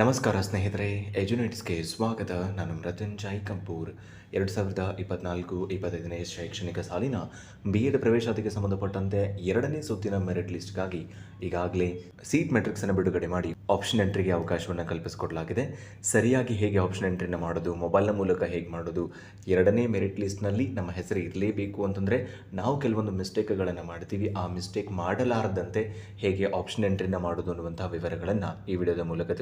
ನಮಸ್ಕಾರ ಸ್ನೇಹಿತರೆ ಎಜುನೇಟ್ಸ್ಗೆ ಸ್ವಾಗತ. ನಾನು ಮೃತ್ಯುಂಜಯ್ ಕಂಪೂರ್. ಎರಡು ಸಾವಿರದ ಇಪ್ಪತ್ನಾಲ್ಕು ಇಪ್ಪತ್ತೈದನೇ ಶೈಕ್ಷಣಿಕ ಸಾಲಿನ ಬಿ ಎಡ್ ಪ್ರವೇಶಾತಿಗೆ ಸಂಬಂಧಪಟ್ಟಂತೆ ಎರಡನೇ ಸುತ್ತಿನ ಮೆರಿಟ್ ಲಿಸ್ಟ್ಗಾಗಿ ಈಗಾಗಲೇ ಸೀಟ್ ಮೆಟ್ರಿಕ್ಸನ್ನು ಬಿಡುಗಡೆ ಮಾಡಿ ಆಪ್ಷನ್ ಎಂಟ್ರಿಗೆ ಅವಕಾಶವನ್ನು ಕಲ್ಪಿಸಿಕೊಡಲಾಗಿದೆ. ಸರಿಯಾಗಿ ಹೇಗೆ ಆಪ್ಷನ್ ಎಂಟ್ರಿನ ಮಾಡೋದು ಮೊಬೈಲ್ನ ಮೂಲಕ ಹೇಗೆ ಮಾಡೋದು, ಎರಡನೇ ಮೆರಿಟ್ ಲಿಸ್ಟ್ನಲ್ಲಿ ನಮ್ಮ ಹೆಸರು ಇರಲೇಬೇಕು ಅಂತಂದರೆ ನಾವು ಕೆಲವೊಂದು ಮಿಸ್ಟೇಕ್ಗಳನ್ನು ಮಾಡ್ತೀವಿ. ಆ ಮಿಸ್ಟೇಕ್ ಮಾಡಲಾರದಂತೆ ಹೇಗೆ ಆಪ್ಷನ್ ಎಂಟ್ರಿನ ಮಾಡೋದು ಅನ್ನುವಂಥ ವಿವರಗಳನ್ನು ಈ ವಿಡಿಯೋದ ಮೂಲಕ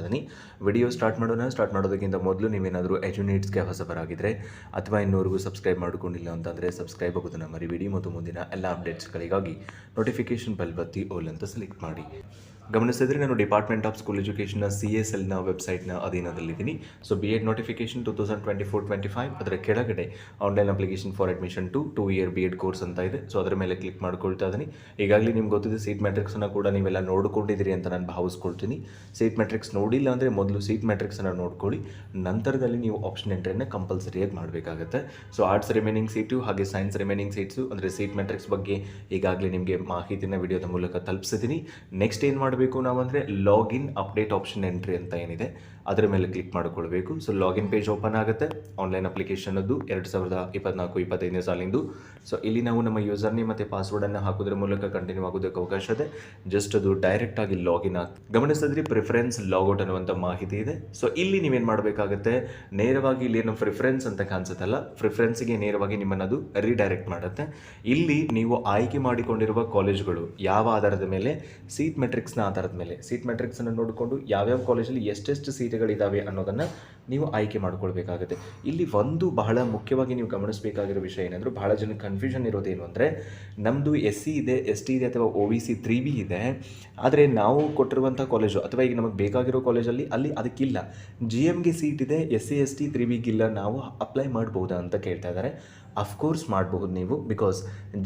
ಇದ್ದೀನಿ. ವಿಡಿಯೋ ಸ್ಟಾರ್ಟ್ ಮಾಡೋಣ. ಸ್ಟಾರ್ಟ್ ಮಾಡೋದಕ್ಕಿಂತ ಮೊದಲು ನೀವೇನಾದರೂ ಎಜುನೇಟ್ಸ್ಗೆ ಹೊಸಬರಾಗಿದ್ದರೆ ಅಥವಾ ಇನ್ನೋರಿಗೂ ಸಬ್ಸ್ಕ್ರೈಬ್ ಮಾಡಿಕೊಂಡಿಲ್ಲ ಅಂತಂದರೆ ಸಬ್ಸ್ಕ್ರೈಬ್ ಆಗೋದನ್ನು ಮರಿಬೇಡಿ ಮತ್ತು ಮುಂದಿನ ಎಲ್ಲ ಅಪ್ಡೇಟ್ಸ್ಗಳಿಗಾಗಿ ನೋಟಿಫಿಕೇಷನ್ ಬೆಲ್ ಬತ್ತಿ ಓಲ್ ಅಂತ ಸೆಲೆಕ್ಟ್ ಮಾಡಿ. ಗಮನಿಸಿದ್ರೆ ನಾನು department of school education C S ಎಲ್ನ ವೆಬ್ಸೈಟ್ನ ಅಧೀನದಲ್ಲಿದ್ದೀನಿ so B Ed notification two thousand twenty four twenty five ಅದರ ಕೆಳಗಡೆ online application for admission to two year B Ed course ಅಂತ ಇದೆ. ಸೊ ಅದರ ಮೇಲೆ ಕ್ಲಿಕ್ ಮಾಡ್ಕೊಳ್ತಾ ಇದ್ದೀನಿ ಈಗಾಗಲೇ ನಿಮ್ಗೆ ಗೊತ್ತಿದೆ ಸೀಟ್ ಮ್ಯಾಟ್ರಿಕ್ಸನ್ನು ಕೂಡ ನೀವೆಲ್ಲ ನೋಡ್ಕೊಂಡಿದ್ದೀರಿ ಅಂತ ನಾನು ಭಾವಿಸ್ಕೊಳ್ತೀನಿ. ಸೀಟ್ ಮ್ಯಾಟ್ರಿಕ್ಸ್ ನೋಡಿಲ್ಲ ಅಂದರೆ ಮೊದಲು ಸೀಟ್ ಮ್ಯಾಟ್ರಿಕ್ಸನ್ನು ನೋಡ್ಕೊಳ್ಳಿ. ನಂತರದಲ್ಲಿ ನೀವು ಆಪ್ಷನ್ ಎಂಟ್ರಿಯನ್ನು ಕಂಪಲ್ಸರಿಯಾಗಿ ಮಾಡಬೇಕಾಗುತ್ತೆ. ಸೊ ಆರ್ಟ್ಸ್ ರಿಮೈನಿಂಗ್ ಸೀಟು ಹಾಗೆ ಸೈನ್ಸ್ ರಿಮೈನಿಂಗ್ ಸೀಟ್ಸು ಅಂದರೆ ಸೀಟ್ ಮ್ಯಾಟ್ರಿಕ್ಸ್ ಬಗ್ಗೆ ಈಗಾಗಲೇ ನಿಮಗೆ ಮಾಹಿತಿನ ವಿಡಿಯೋದ ಮೂಲಕ ತಲುಪಿಸಿದ್ದೀನಿ ನೆಕ್ಸ್ಟ್ ಏನು ಮಾಡಬೇಕು ನಾವು ಅಂದರೆ ಲಾಗಿನ್ ಅಪ್ಡೇಟ್ ಆಪ್ಷನ್ ಎಂಟ್ರಿ ಅಂತ ಏನಿದೆ. ಅದರ ಮೇಲೆ ಕ್ಲಿಕ್ ಮಾಡಿಕೊಳ್ಬೇಕು. ಸೊ ಲಾಗಿನ್ ಪೇಜ್ ಓಪನ್ ಆಗುತ್ತೆ. ಆನ್ಲೈನ್ ಅಪ್ಲಿಕೇಶನದ್ದು ಎರಡು ಸಾವಿರದ ಇಪ್ಪತ್ನಾಲ್ಕು, ಇಪ್ಪತ್ತೈದನೇ ಸಾಲಿಂದು. ಸೊ ಇಲ್ಲಿ ನಾವು ನಮ್ಮ ಯೂಸರ್ ನೇಮ್ ಮತ್ತು ಪಾಸ್ವರ್ಡನ್ನು ಹಾಕೋದ್ರ ಮೂಲಕ ಕಂಟಿನ್ಯೂ ಆಗೋದಕ್ಕೆ ಅವಕಾಶ ಇದೆ. ಜಸ್ಟ್ ಅದು ಡೈರೆಕ್ಟ್ ಆಗಿ ಲಾಗಿನ್ ಆಗಿ ಗಮನಿಸಿದ್ರಿ ಪ್ರಿಫರೆನ್ಸ್ ಲಾಗೌಟ್ ಅನ್ನುವಂಥ ಮಾಹಿತಿ ಇದೆ. ಸೊ ಇಲ್ಲಿ ನೀವೇನು ಮಾಡಬೇಕಾಗುತ್ತೆ? ನೇರವಾಗಿ ಇಲ್ಲಿ ಏನು ಪ್ರಿಫರೆನ್ಸ್ ಅಂತ ಕಾಣಿಸುತ್ತಲ್ಲ? ಪ್ರಿಫರೆನ್ಸ್ಗೆ ನೇರವಾಗಿ ನಿಮ್ಮನ್ನು ಅದು ರೀಡೈರೆಕ್ಟ್ ಮಾಡುತ್ತೆ. ಇಲ್ಲಿ ನೀವು ಆಯ್ಕೆ ಮಾಡಿಕೊಂಡಿರುವ ಕಾಲೇಜುಗಳು ಯಾವ ಆಧಾರದ ಮೇಲೆ? ಸೀಟ್ ಮೆಟ್ರಿಕ್ಸ್ನ ಆಧಾರದ ಮೇಲೆ. ಸೀಟ್ ಮೆಟ್ರಿಕ್ಸನ್ನು ನೋಡಿಕೊಂಡು ಯಾವ್ಯಾವ ಕಾಲೇಜಲ್ಲಿ ಎಷ್ಟೆಷ್ಟು ಸೀಟುಗಳಿದ್ದಾವೆ ಅನ್ನೋದನ್ನು ನೀವು ಆಯ್ಕೆ ಮಾಡಿಕೊಳ್ಬೇಕಾಗುತ್ತೆ. ಇಲ್ಲಿ ಒಂದು ಬಹಳ ಮುಖ್ಯವಾಗಿ ನೀವು ಗಮನಿಸಬೇಕಾಗಿರೋ ವಿಷಯ ಏನಂದ್ರೆ ಬಹಳ ಜನ ಕನ್ಫ್ಯೂಷನ್ ಇರೋದೇನು ಅಂದರೆ ನಮ್ಮದು ಎಸ್ ಸಿ ಇದೆ ಎಸ್ ಟಿ ಇದೆ ಅಥವಾ O B C three B ಇದೆ. ಆದರೆ ನಾವು ಕೊಟ್ಟಿರುವಂಥ ಕಾಲೇಜು ಅಥವಾ ಈಗ ನಮಗೆ ಬೇಕಾಗಿರೋ ಕಾಲೇಜಲ್ಲಿ ಅಲ್ಲಿ ಅದಕ್ಕಿಲ್ಲ. ಜಿ ಎಮ್ಗೆ ಸೀಟ್ ಇದೆ S C S T three ಬಿಗಿಲ್ಲ ನಾವು ಅಪ್ಲೈ ಮಾಡ್ಬೋದಾ ಅಂತ ಕೇಳ್ತಾ ಇದ್ದಾರೆ ಅಫ್ಕೋರ್ಸ್ ಮಾಡಬಹುದು ನೀವು ಬಿಕಾಸ್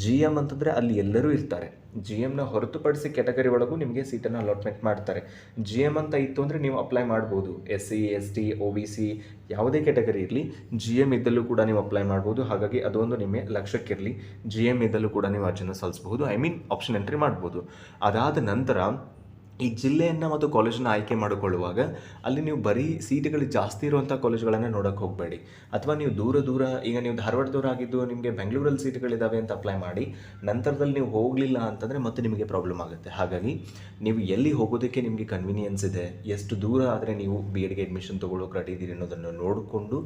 ಜಿ ಎಂ ಅಂತಂದರೆ ಅಲ್ಲಿ ಎಲ್ಲರೂ ಇರ್ತಾರೆ. ಜಿ ಎಮ್ನ ಹೊರತುಪಡಿಸಿ ಕೆಟಗರಿ ಒಳಗೂ ನಿಮಗೆ ಸೀಟನ್ನು ಅಲಾಟ್ಮೆಂಟ್ ಮಾಡ್ತಾರೆ. ಜಿ ಎಂ ಅಂತ ಇತ್ತು ಅಂದರೆ ನೀವು ಅಪ್ಲೈ ಮಾಡ್ಬೋದು. S C S T O B C ಯಾವುದೇ ಕೆಟಗರಿ ಇರಲಿ ಜಿ ಎಂ ಇದ್ದಲ್ಲೂ ಕೂಡ ನೀವು ಅಪ್ಲೈ ಮಾಡ್ಬೋದು. ಹಾಗಾಗಿ ಅದೊಂದು ನಿಮಗೆ ಲಕ್ಷ್ಯಕ್ಕಿರಲಿ. ಜಿ ಎಂ ಇದ್ದಲ್ಲೂ ಕೂಡ ನೀವು ಅರ್ಜಿನ ಸಲ್ಲಿಸಬಹುದು. ಐ ಮೀನ್ ಆಪ್ಷನ್ ಎಂಟ್ರಿ ಮಾಡ್ಬೋದು. ಅದಾದ ನಂತರ ಈ ಜಿಲ್ಲೆಯನ್ನು ಮತ್ತು ಕಾಲೇಜನ್ನು ಆಯ್ಕೆ ಮಾಡಿಕೊಳ್ಳುವಾಗ ಅಲ್ಲಿ ನೀವು ಬರೀ ಸೀಟುಗಳು ಜಾಸ್ತಿ ಇರುವಂಥ ಕಾಲೇಜುಗಳನ್ನು ನೋಡೋಕ್ಕೆ ಹೋಗಬೇಡಿ. ಅಥವಾ ನೀವು ದೂರ ದೂರ, ಈಗ ನೀವು ಧಾರವಾಡದವ್ರು ಆಗಿದ್ದು ನಿಮಗೆ ಬೆಂಗಳೂರಲ್ಲಿ ಸೀಟುಗಳಿದ್ದಾವೆ ಅಂತ ಅಪ್ಲೈ ಮಾಡಿ, ನಂತರದಲ್ಲಿ ನೀವು ಹೋಗಲಿಲ್ಲ ಅಂತಂದರೆ ಮತ್ತೆ ನಿಮಗೆ ಪ್ರಾಬ್ಲಮ್ ಆಗುತ್ತೆ. ಹಾಗಾಗಿ ನೀವು ಎಲ್ಲಿ ಹೋಗೋದಕ್ಕೆ ನಿಮಗೆ ಕನ್ವಿನಿಯನ್ಸ್ ಇದೆ, ಎಷ್ಟು ದೂರ ಆದರೆ ನೀವು ಬಿ ಎಡ್ಗೆ ಅಡ್ಮಿಷನ್ ತೊಗೊಳ್ಳೋಕೆ ರೆಡಿ ಇದ್ದೀರಿ ಅನ್ನೋದನ್ನು ನೋಡಿಕೊಂಡು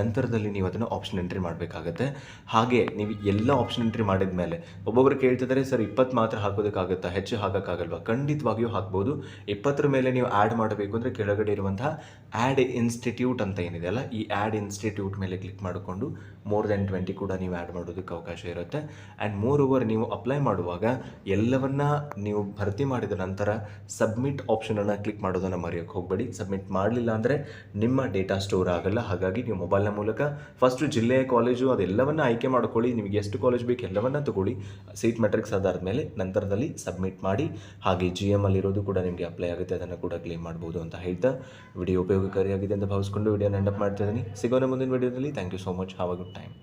ನಂತರದಲ್ಲಿ ನೀವು ಅದನ್ನು ಆಪ್ಷನ್ ಎಂಟ್ರಿ ಮಾಡಬೇಕಾಗತ್ತೆ. ಹಾಗೆ ನೀವು ಎಲ್ಲ ಆಪ್ಷನ್ ಎಂಟ್ರಿ ಮಾಡಿದ ಮೇಲೆ ಒಬ್ಬೊಬ್ಬರು ಕೇಳ್ತಿದ್ದಾರೆ ಸರ್, ಇಪ್ಪತ್ತು ಮಾತ್ರ ಹಾಕೋದಕ್ಕಾಗುತ್ತಾ? ಹೆಚ್ಚು ಹಾಕೋಕ್ಕಾಗಲ್ವಾ? ಖಂಡಿತವಾಗಿಯೂ ಹಾಕ್ಬೋದು. ಇಪ್ಪತ್ತರ ಮೇಲೆ ನೀವು ಆ್ಯಡ್ ಮಾಡಬೇಕು ಅಂದರೆ ಕೆಳಗಡೆ ಇರುವಂತಹ ಆ್ಯಡ್ ಇನ್ಸ್ಟಿಟ್ಯೂಟ್ ಅಂತ ಏನಿದೆ ಅಲ್ಲ, ಈ ಆ್ಯಡ್ ಇನ್ಸ್ಟಿಟ್ಯೂಟ್ ಮೇಲೆ ಕ್ಲಿಕ್ ಮಾಡಿಕೊಂಡು ಮೋರ್ ದೆನ್ ಟ್ವೆಂಟಿ ಕೂಡ ನೀವು ಆ್ಯಡ್ ಮಾಡೋದಕ್ಕೆ ಅವಕಾಶ ಇರುತ್ತೆ. ಆ್ಯಂಡ್ ಮೋರ್ ಓವರ್ ನೀವು ಅಪ್ಲೈ ಮಾಡುವಾಗ ಎಲ್ಲವನ್ನ ನೀವು ಭರ್ತಿ ಮಾಡಿದ ನಂತರ ಸಬ್ಮಿಟ್ ಆಪ್ಷನನ್ನು ಕ್ಲಿಕ್ ಮಾಡೋದನ್ನು ಮರೆಯೋಕ್ಕೆ ಹೋಗಬೇಡಿ. ಸಬ್ಮಿಟ್ ಮಾಡಲಿಲ್ಲ ಅಂದರೆ ನಿಮ್ಮ ಡೇಟಾ ಸ್ಟೋರ್ ಆಗಲ್ಲ. ಹಾಗಾಗಿ ನೀವು ಮೊಬೈಲ್ನ ಮೂಲಕ ಫಸ್ಟು ಜಿಲ್ಲೆಯ ಕಾಲೇಜು ಅದೆಲ್ಲವನ್ನು ಆಯ್ಕೆ ಮಾಡ್ಕೊಳ್ಳಿ. ನಿಮಗೆ ಎಷ್ಟು ಕಾಲೇಜ್ ಬೇಕು ಎಲ್ಲವನ್ನ ತಗೊಳ್ಳಿ. ಸೀಟ್ ಮೆಟ್ರಿಕ್ಸ್ ಆಧಾರದ ಮೇಲೆ ನಂತರದಲ್ಲಿ ಸಬ್ಮಿಟ್ ಮಾಡಿ. ಹಾಗೆ ಜಿ ಎಂ ಅಲ್ಲಿರೋದು ಕೂಡ ನಿಮಗೆ ಅಪ್ಲೈ ಆಗುತ್ತೆ. ಅದನ್ನು ಕೂಡ ಕ್ಲೇಮ್ ಮಾಡ್ಬೋದು ಅಂತ ಹೇಳ್ತಾ ವಿಡಿಯೋ ಉಪಯೋಗಕಾರಿಯಾಗಿದೆ ಅಂತ ಭಾವಿಸ್ಕೊಂಡು ವಿಡಿಯೋನ ಎಂಡಪ್ ಮಾಡ್ತಾ ಇದ್ದೀನಿ ಸಿಗೋಣ ಮುಂದಿನ ವಿಡಿಯೋದಲ್ಲಿ thank you so much have a good time